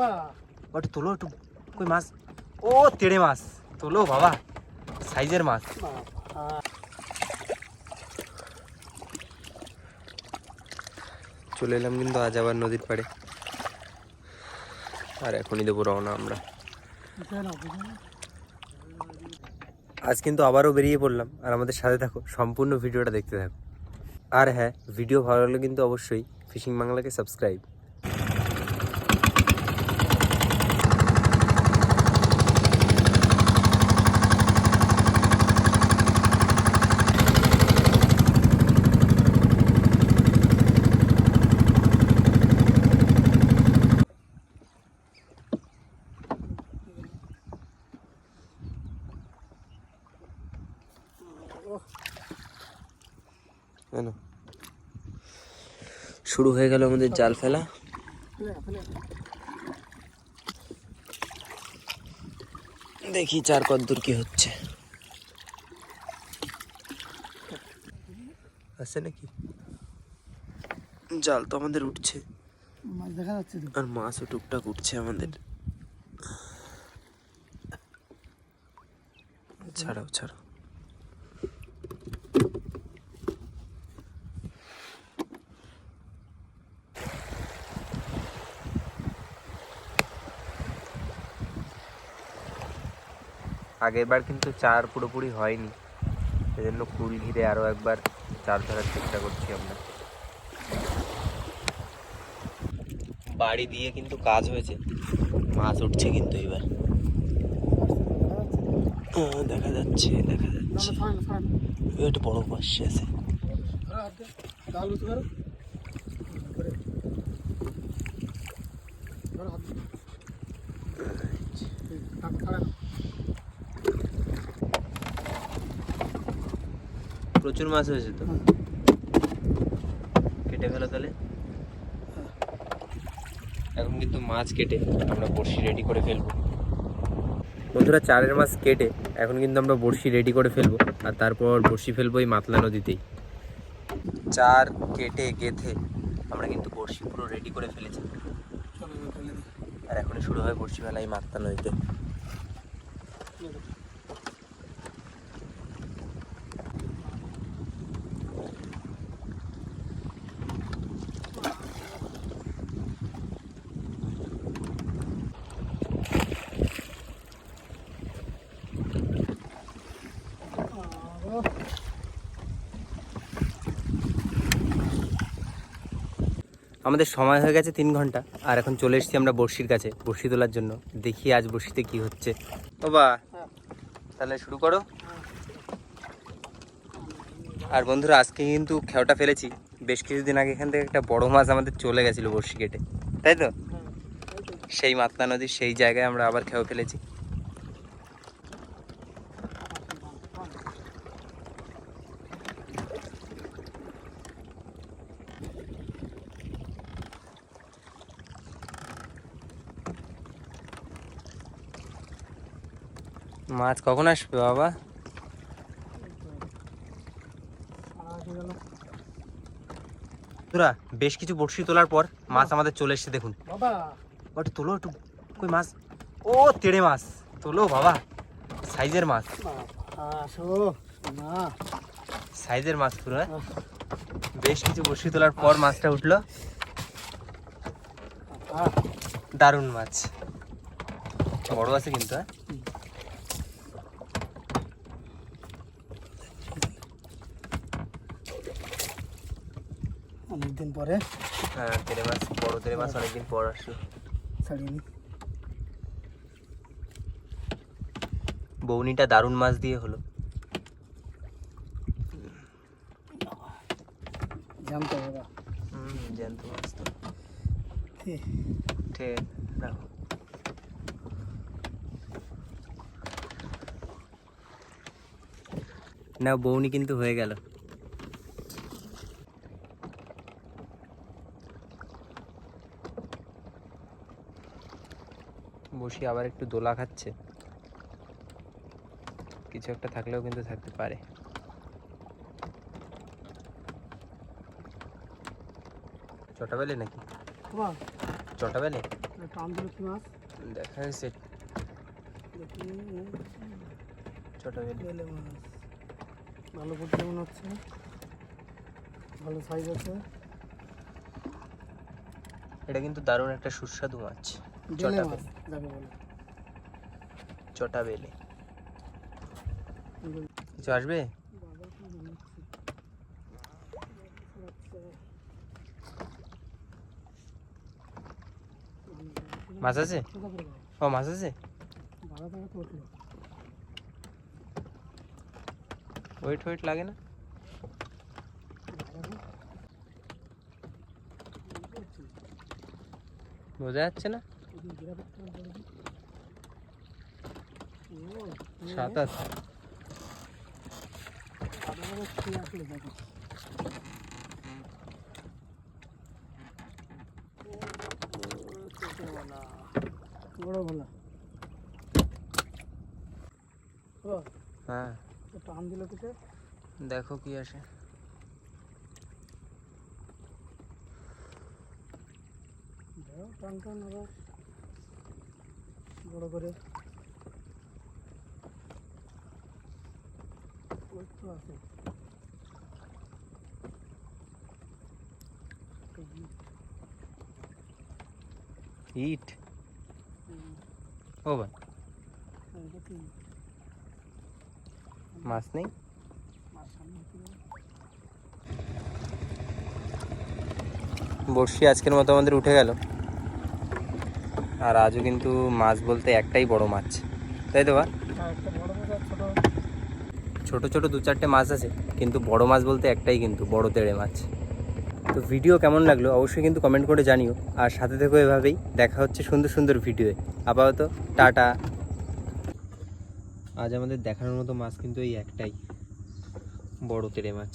বাবা। একটু তোলো একটু। কই মাছ? ও, তেড়ে মাছ। তোলো বাবা। সাইজের মাছ। চলে এলাম কিন্তু আজ আবার নদীর পাড়ে। আর এখনই দেবো রওনা আমরা। আজ কিন্তু আবারও বেরিয়ে পড়লাম। আর আমাদের সাথে থাকো। সম্পূর্ণ ভিডিওটা দেখতে থাকো। আর হ্যাঁ ভিডিও ভালো লাগলে কিন্তু অবশ্যই ফিশিং বাংলাকে সাবস্ক্রাইব। কেন শুরু হয়ে গেল আমাদের জাল ফেলা। দেখি চার কদ্দূর কি হচ্ছে। আছে নাকি? জাল তো আমাদের উঠছে। মাছ দেখা আর মাছও টুকটাক উঠছে আমাদের। ছাড়াও ছাড়াও। আগের বার কিন্তু চার পুরোপুরি হয়নি। সেজন্য কুল ঘিরে আরও একবার চার ধরার চেষ্টা করছি আমরা। বাড়ি দিয়ে কিন্তু কাজ হয়েছে। মাছ উঠছে কিন্তু এবার। দেখা যাচ্ছে দেখা যাচ্ছে। একটা বড় পাশে আছে। জাল উঁচু করো করে। ধরো হাত দিয়ে। এই, থাক, খাড়া না। প্রচুর মাছ হয়েছে তো। কেটে ফেলো তাহলে। এখন কিন্তু মাছ কেটে আমরা বড়শি রেডি করে ফেলব। বন্ধুরা চারের মাছ কেটে এখন কিন্তু আমরা বড়শি রেডি করে ফেলব। আর তারপর বড়শি ফেলব এই মাতলা নদীতেই। চার কেটে গেথে আমরা কিন্তু বড়শি পুরো রেডি করে ফেলেছি। আর এখন শুরু হয় বড়শি মেলা এই মাতলা নদীতে আরও। আমাদের সময় হয়ে গেছে তিন ঘণ্টা। আর এখন চলে এসেছি আমরা বড়শির কাছে, বড়শি তোলার জন্য। দেখি আজ বড়শিতে কি হচ্ছে। বাবা বা, তাহলে শুরু করো। আর বন্ধুরা, আজকে কিন্তু খেওটা ফেলেছি। বেশ কিছুদিন আগে এখান থেকে একটা বড় মাছ আমাদের চলে গেছিল বড়শি কেটে। তাই তো। সেই মাতলা নদীর সেই জায়গায় আমরা আবার খেও ফেলেছি। মাছ কখন আসবে বাবা। বন্ধুরা বেশ কিছু বড়শি তোলার পর মাছ আমাদের চলে এসেছে দেখুন। বাবা। একটু তোলো একটু কই মাছ? ও তেড়ে মাছ। তোলো বাবা। সাইজের মাছ। সাইজের মাছ পুরো হ্যাঁ? বেশ কিছু বড়শি তোলার পর মাছটা উঠল। দারুণ মাছ। বড় আছে কিন্তু হ্যাঁ? অনেকদিন পরে। হ্যাঁ তেড়ে মাছ বড় তেড়ে মাছ অনেকদিন পর আসলো। ছাড়িয়ে নি বৌনিটা দারুণ মাছ দিয়ে হলো। জানতো বাবা। হুম জ্যান্ত মাছ তো। ঠিক ঠিক রাখো না বৌনি কিন্তু হয়ে গেল। বসি আবার একটু দোলা খাচ্ছে। কিছু একটা থাকলেও কিন্তু থাকতে পারে। চটা বেলে নাকি? চটা বেলে? দেখা যাচ্ছে বেলে। ভালো ফুটে মনে হচ্ছে। ভালো সাইজ আছে। এটা কিন্তু দারুণ একটা সুস্বাদু মাছ। বেলে চটা মাছ বেলে যাকে বলে চটা বেলে কিছু আসবে বাবা কি মনে হচ্ছে আচ্ছা। মাছ আছে কোথা করে গেল? ও মাছ আছে বাবা থেকে তো উঠল ওয়েট ওয়েট লাগে না বোঝা যাচ্ছে না সাতাশ বড় ভোলা হ্যাঁ। টান দিল দেখো কি আসে। টান টান আবার। বড় করে। আছে। ইট। ও ভাই। মাছ নেই? বড়শি আজকের মতো আমাদের উঠে গেল। আর আজও কিন্তু মাছ বলতে একটাই বড় মাছ। তাই তো বা হ্যাঁ, ছোট ছোট দু চারটে মাছ আছে কিন্তু বড় মাছ বলতে একটাই কিন্তু বড় তেড়ে মাছ। তো ভিডিও কেমন লাগল অবশ্যই কিন্তু কমেন্ট করে জানিও। আর সাথে থেকো এভাবেই দেখা হচ্ছে সুন্দর সুন্দর ভিডিওয়ে আপাতত টাটা। আজ আমাদের দেখানোর মতো মাছ কিন্তু এই একটাই বড় তেড়ে মাছ।